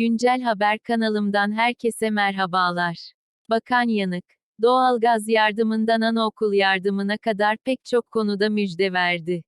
Güncel Haber kanalımdan herkese merhabalar. Bakan Yanık, doğalgaz yardımından anaokul yardımına kadar pek çok konuda müjde verdi.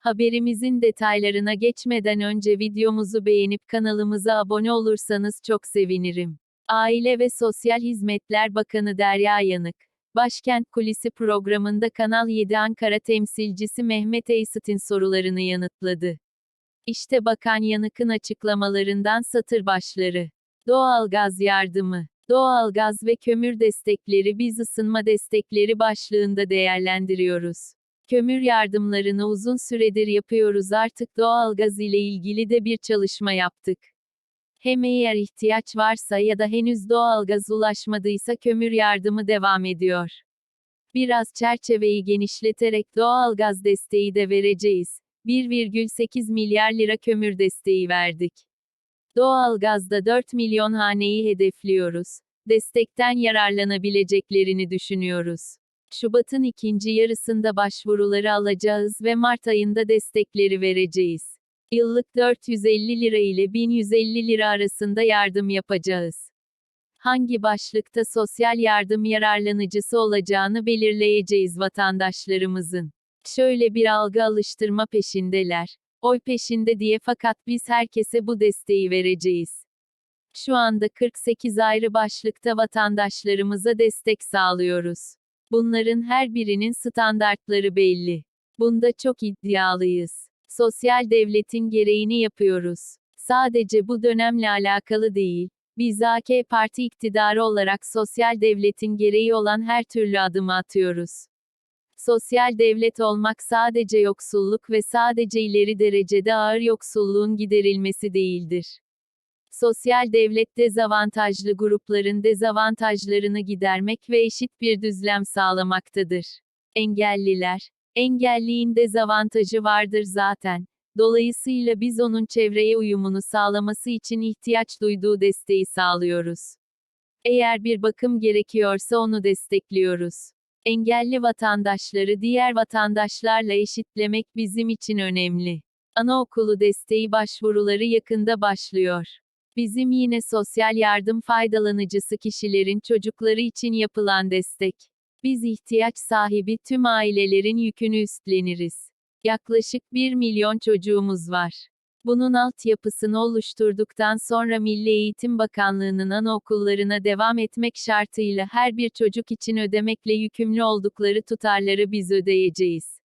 Haberimizin detaylarına geçmeden önce videomuzu beğenip kanalımıza abone olursanız çok sevinirim. Aile ve Sosyal Hizmetler Bakanı Derya Yanık, Başkent Kulisi programında Kanal 7 Ankara temsilcisi Mehmet Eysit'in sorularını yanıtladı. İşte Bakan Yanık'ın açıklamalarından satır başları. Doğalgaz yardımı. Doğalgaz ve kömür destekleri biz ısınma destekleri başlığında değerlendiriyoruz. Kömür yardımlarını uzun süredir yapıyoruz artık doğalgaz ile ilgili de bir çalışma yaptık. Hem eğer ihtiyaç varsa ya da henüz doğalgaz ulaşmadıysa kömür yardımı devam ediyor. Biraz çerçeveyi genişleterek doğalgaz desteği de vereceğiz. 1,8 milyar lira kömür desteği verdik. Doğalgazda 4 milyon haneyi hedefliyoruz. Destekten yararlanabileceklerini düşünüyoruz. Şubat'ın ikinci yarısında başvuruları alacağız ve Mart ayında destekleri vereceğiz. Yıllık 450 lira ile 1150 lira arasında yardım yapacağız. Hangi başlıkta sosyal yardım yararlanıcısı olacağını belirleyeceğiz vatandaşlarımızın. Şöyle bir algı alıştırma peşindeler. Oy peşinde diye fakat biz herkese bu desteği vereceğiz. Şu anda 48 ayrı başlıkta vatandaşlarımıza destek sağlıyoruz. Bunların her birinin standartları belli. Bunda çok iddialıyız. Sosyal devletin gereğini yapıyoruz. Sadece bu dönemle alakalı değil, biz AK Parti iktidarı olarak sosyal devletin gereği olan her türlü adımı atıyoruz. Sosyal devlet olmak sadece yoksulluk ve sadece ileri derecede ağır yoksulluğun giderilmesi değildir. Sosyal devlet dezavantajlı grupların dezavantajlarını gidermek ve eşit bir düzlem sağlamaktadır. Engelliler, engelliğin dezavantajı vardır zaten. Dolayısıyla biz onun çevreye uyumunu sağlaması için ihtiyaç duyduğu desteği sağlıyoruz. Eğer bir bakım gerekiyorsa onu destekliyoruz. Engelli vatandaşları diğer vatandaşlarla eşitlemek bizim için önemli. Anaokulu desteği başvuruları yakında başlıyor. Bizim yine sosyal yardım faydalanıcısı kişilerin çocukları için yapılan destek. Biz ihtiyaç sahibi tüm ailelerin yükünü üstleniriz. Yaklaşık 1 milyon çocuğumuz var. Bunun altyapısını oluşturduktan sonra Milli Eğitim Bakanlığı'nın anaokullarına devam etmek şartıyla her bir çocuk için ödemekle yükümlü oldukları tutarları biz ödeyeceğiz.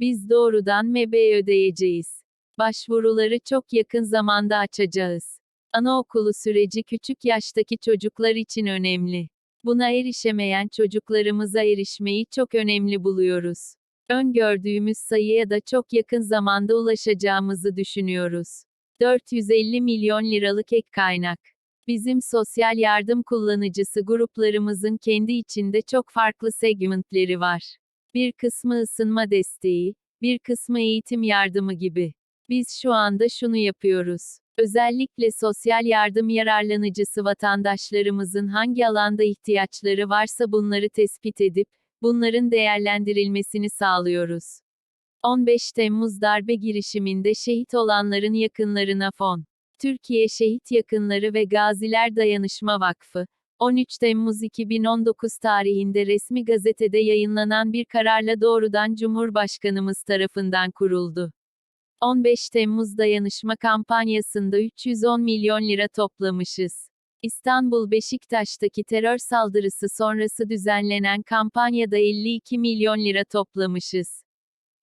Biz doğrudan MEB ödeyeceğiz. Başvuruları çok yakın zamanda açacağız. Anaokulu süreci küçük yaştaki çocuklar için önemli. Buna erişemeyen çocuklarımıza erişmeyi çok önemli buluyoruz. Öngördüğümüz sayıya da çok yakın zamanda ulaşacağımızı düşünüyoruz. 450 milyon liralık ek kaynak. Bizim sosyal yardım kullanıcısı gruplarımızın kendi içinde çok farklı segmentleri var. Bir kısmı ısınma desteği, bir kısmı eğitim yardımı gibi. Biz şu anda şunu yapıyoruz. Özellikle sosyal yardım yararlanıcısı vatandaşlarımızın hangi alanda ihtiyaçları varsa bunları tespit edip, bunların değerlendirilmesini sağlıyoruz. 15 Temmuz darbe girişiminde şehit olanların yakınlarına fon. Türkiye Şehit Yakınları ve Gaziler Dayanışma Vakfı, 13 Temmuz 2019 tarihinde resmi gazetede yayınlanan bir kararla doğrudan Cumhurbaşkanımız tarafından kuruldu. 15 Temmuz dayanışma kampanyasında 310 milyon lira toplamışız. İstanbul Beşiktaş'taki terör saldırısı sonrası düzenlenen kampanyada 52 milyon lira toplamışız.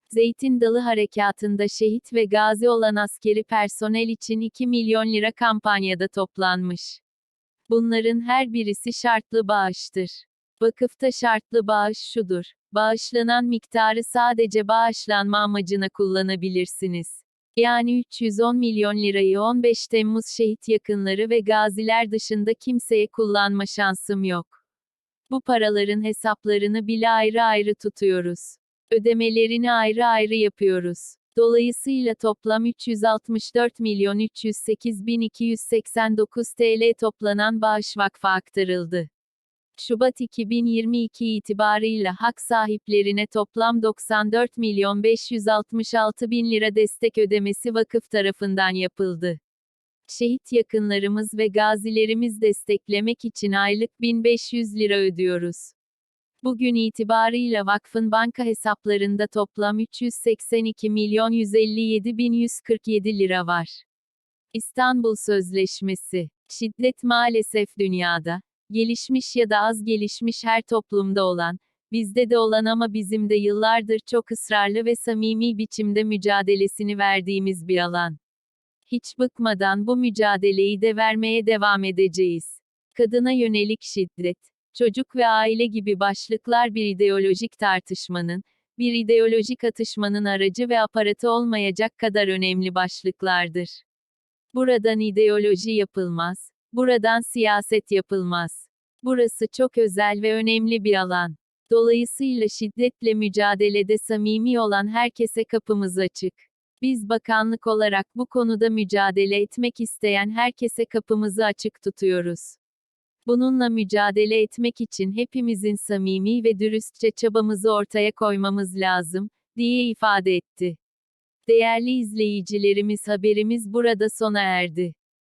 Zeytin Dalı Harekatı'nda şehit ve gazi olan askeri personel için 2 milyon lira kampanyada toplanmış. Bunların her birisi şartlı bağıştır. Vakıfta şartlı bağış şudur. Bağışlanan miktarı sadece bağışlanma amacına kullanabilirsiniz. Yani 310 milyon lirayı 15 Temmuz şehit yakınları ve gaziler dışında kimseye kullanma şansım yok. Bu paraların hesaplarını bile ayrı ayrı tutuyoruz. Ödemelerini ayrı ayrı yapıyoruz. Dolayısıyla toplam 364 milyon 308 bin 289 TL toplanan bağış vakfa aktarıldı. Şubat 2022 itibarıyla hak sahiplerine toplam 94 milyon 566 bin lira destek ödemesi vakıf tarafından yapıldı. Şehit yakınlarımız ve gazilerimiz desteklemek için aylık 1500 lira ödüyoruz. Bugün itibarıyla vakfın banka hesaplarında toplam 382 milyon 157 bin 147 lira var. İstanbul Sözleşmesi. Şiddet maalesef dünyada, gelişmiş ya da az gelişmiş her toplumda olan, bizde de olan ama bizim de yıllardır çok ısrarlı ve samimi biçimde mücadelesini verdiğimiz bir alan. Hiç bıkmadan bu mücadeleyi de vermeye devam edeceğiz. Kadına yönelik şiddet, çocuk ve aile gibi başlıklar bir ideolojik tartışmanın, bir ideolojik atışmanın aracı ve aparatı olmayacak kadar önemli başlıklardır. Buradan ideoloji yapılmaz, buradan siyaset yapılmaz. Burası çok özel ve önemli bir alan. Dolayısıyla şiddetle mücadelede samimi olan herkese kapımız açık. Biz bakanlık olarak bu konuda mücadele etmek isteyen herkese kapımızı açık tutuyoruz. Bununla mücadele etmek için hepimizin samimi ve dürüstçe çabamızı ortaya koymamız lazım, diye ifade etti. Değerli izleyicilerimiz haberimiz burada sona erdi.